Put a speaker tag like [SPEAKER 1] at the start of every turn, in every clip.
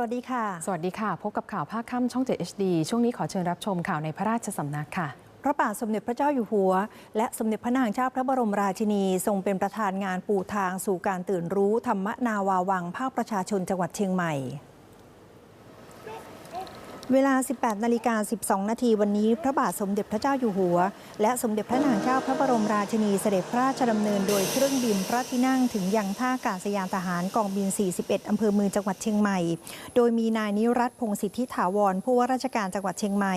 [SPEAKER 1] วัสดีค่ะ
[SPEAKER 2] สวัสดีค่ะ พบกับข่าวภาคค่ำช่อง 7 HD ช่วงนี้ขอเชิญรับชมข่าวในพระราชสำนักค่ะ
[SPEAKER 1] พระบาทสมเด็จพระเจ้าอยู่หัว และสมเด็จพระนางเจ้าพระบรมราชินี ทรงเป็นประธานงานปูทางสู่การตื่นรู้ธรรมนาวาวังภาคประชาชนจังหวัดเชียงใหม่ เวลา 18 นาฬิกา 12 นาทีวันนี้ พระบาทสมเด็จพระเจ้าอยู่หัว และสมเด็จพระนางเจ้าพระบรมราชินีเสด็จพระราชดำเนินโดยเครื่องบินพระที่นั่งถึงยังท่าอากาศยานทหารกองบิน 41 อำเภอเมืองจังหวัดเชียงใหม่ โดยมีนายนิรัตพงศิทธิถาวร ผู้ว่าราชการจังหวัดเชียงใหม่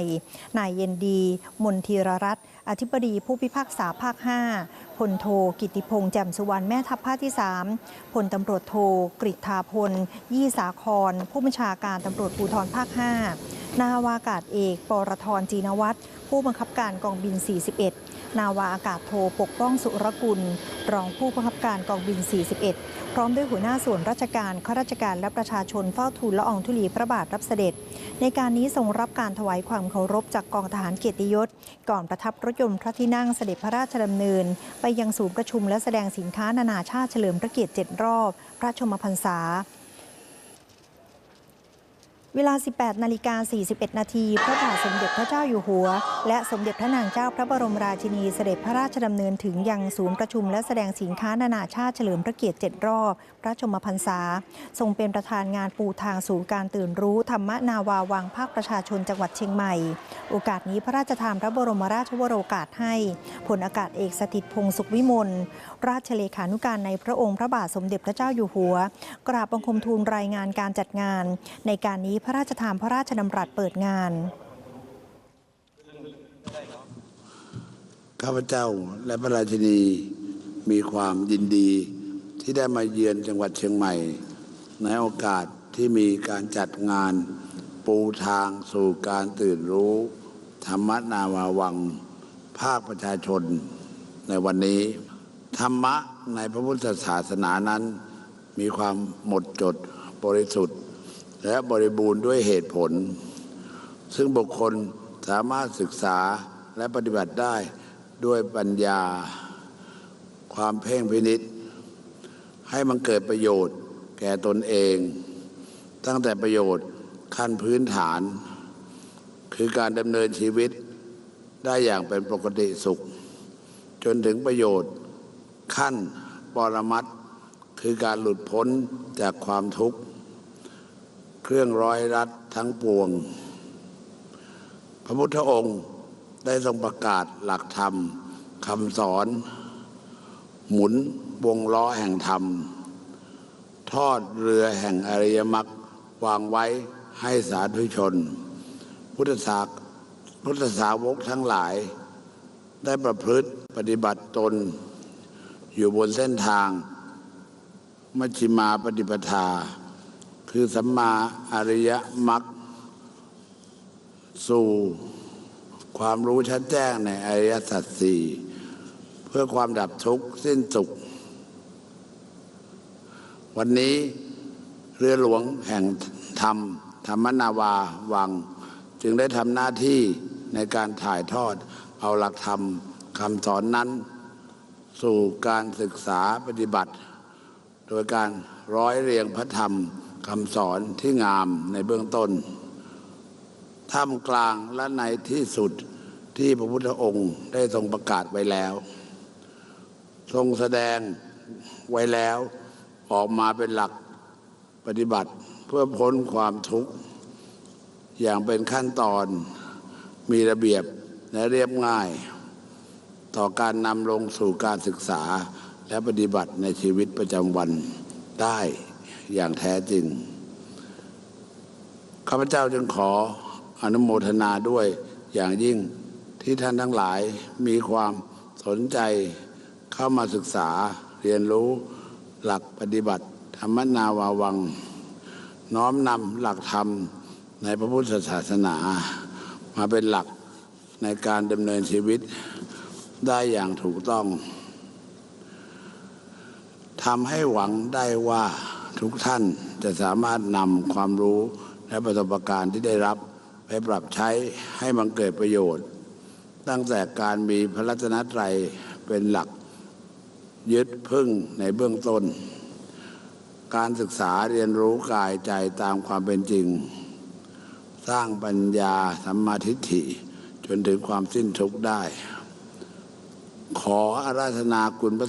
[SPEAKER 1] นายเย็นดี มนทีรรัตน์อธิบดีผู้พิพากษาภาค 5 พลโท กิติพงษ์แจ่มสุวรรณแม่ทัพภาคที่ 3 พลตำรวจโทกฤษฐาพล ยี่สาคร ผู้บัญชาการตำรวจภูธรภาค 5 นาวาอากาศเอกปรทรจีนวัฒน์ผู้บังคับการกองบิน 41 นาวาอากาศโทปกป้องสุรกุล รองผู้บังคับการกองบิน 41 พร้อมด้วยหัวหน้าส่วนราชการข้าราชการและประชาชนเฝ้าทูลละอองธุลีพระบาทรับเสด็จ ในการนี้ทรงรับการถวายความเคารพจากกองทหารเกียรติยศ ก่อนประทับรถยนต์พระที่นั่งเสด็จพระราชดำเนิน ไปยังศูนย์ประชุมและแสดงสินค้านานาชาติเฉลิมพระเกียรติ7รอบ พระชมพรรษา เวลา 18 นาฬิกา 41 นาที พระบาทสมเด็จพระเจ้าอยู่หัว และสมเด็จพระนางเจ้าพระบรมราชินีเสด็จพระราชดำเนินถึงยังศูนย์ประชุมและแสดงสินค้านานาชาติเฉลิมพระเกียรติ 7 รอบ พระชมพรรษา ทรงเป็นประธานงานปูทางสู่การตื่นรู้ธรรมนาวาวังภาคประชาชนจังหวัดเชียงใหม่ โอกาสนี้พระราชทานพระบรมราชวโรกาสให้พลอากาศเอกสถิตพงศ์สุขวิมลราชเลขานุการในพระองค์พระบาทสมเด็จพระเจ้าอยู่หัว กราบบังคมทูลรายงานการจัดงาน ในการนี้พระราชทานพระราชดำรัสเปิดงาน
[SPEAKER 3] ข้าพเจ้าและพระราชินีมีความยินดีที่ได้มาเยือนจังหวัดเชียงใหม่ ในโอกาสที่มีการจัดงานปูทางสู่การตื่นรู้ ธรรมนาวาวัง ภาคประชาชนในวันนี้ ธรรมะในพระพุทธศาสนานั้น มีความหมดจดบริสุทธิ์ และบริบูรณ์ด้วยเหตุผล ซึ่งบุคคลสามารถศึกษาและปฏิบัติได้ด้วยปัญญา ความเพ่งพินิษให้มันเกิดประโยชน์แก่ตนเอง ตั้งแต่ประโยชน์ขั้นพื้นฐาน คือการดำเนินชีวิตได้อย่างเป็นปกติสุข จนถึงประโยชน์ขั้นปรมัตคือการหลุดพ้นจากความทุกข์ เครื่องร้อยรัดทั้งปวง พระพุทธองค์ได้ทรงประกาศหลักธรรมคำสอน หมุนวงล้อแห่งธรรม ทอดเรือแห่งอริยมรรควางไว้ให้สาธุชน พุทธศาสพุทธสาวกทั้งหลาย ได้ประพฤติปฏิบัติตน อยู่บนเส้นทาง มัชฌิมาปฏิปทา คือสัมมาอริยมรรคสู่ความรู้ชัดแจ้งในอริยสัจสี่เพื่อความดับทุกข์สิ้นสุข วันนี้เรือหลวงแห่งธรรม ธรรมนาวาวัง จึงได้ทำหน้าที่ในการถ่ายทอดเอาหลักธรรมคำสอนนั้น สู่การศึกษาปฏิบัติ โดยการร้อยเรียงพระธรรม คำสอนที่งามในเบื้องต้นท่ามกลางและในที่สุดที่พระพุทธองค์ได้ทรงประกาศไว้แล้ว ทรงแสดงไว้แล้วออกมาเป็นหลักปฏิบัติเพื่อพ้นความทุกข์ อย่างเป็นขั้นตอนมีระเบียบและเรียบง่าย ต่อการนำลงสู่การศึกษาและปฏิบัติในชีวิตประจำวันได้ อย่างแท้จริง ข้าพเจ้าจึงขออนุโมทนาด้วยอย่างยิ่งที่ท่านทั้งหลายมีความสนใจเข้ามาศึกษาเรียนรู้หลักปฏิบัติ ธรรมนาวาวัง น้อมนำหลักธรรมในพระพุทธศาสนา มาเป็นหลักในการดำเนินชีวิตได้อย่างถูกต้องทำให้หวังได้ว่า ทุกท่านจะสามารถนำความรู้และประสบการณ์ที่ได้รับไปปรับใช้ให้มันเกิดประโยชน์ ตั้งแต่การมีพระรัตนตรัยเป็นหลักยึดพึ่งในเบื้องต้น การศึกษาเรียนรู้กายใจตามความเป็นจริง สร้างปัญญาสัมมาทิฏฐิ จนถึงความสิ้นทุกข์ได้ ขออาราธนาคุณพระ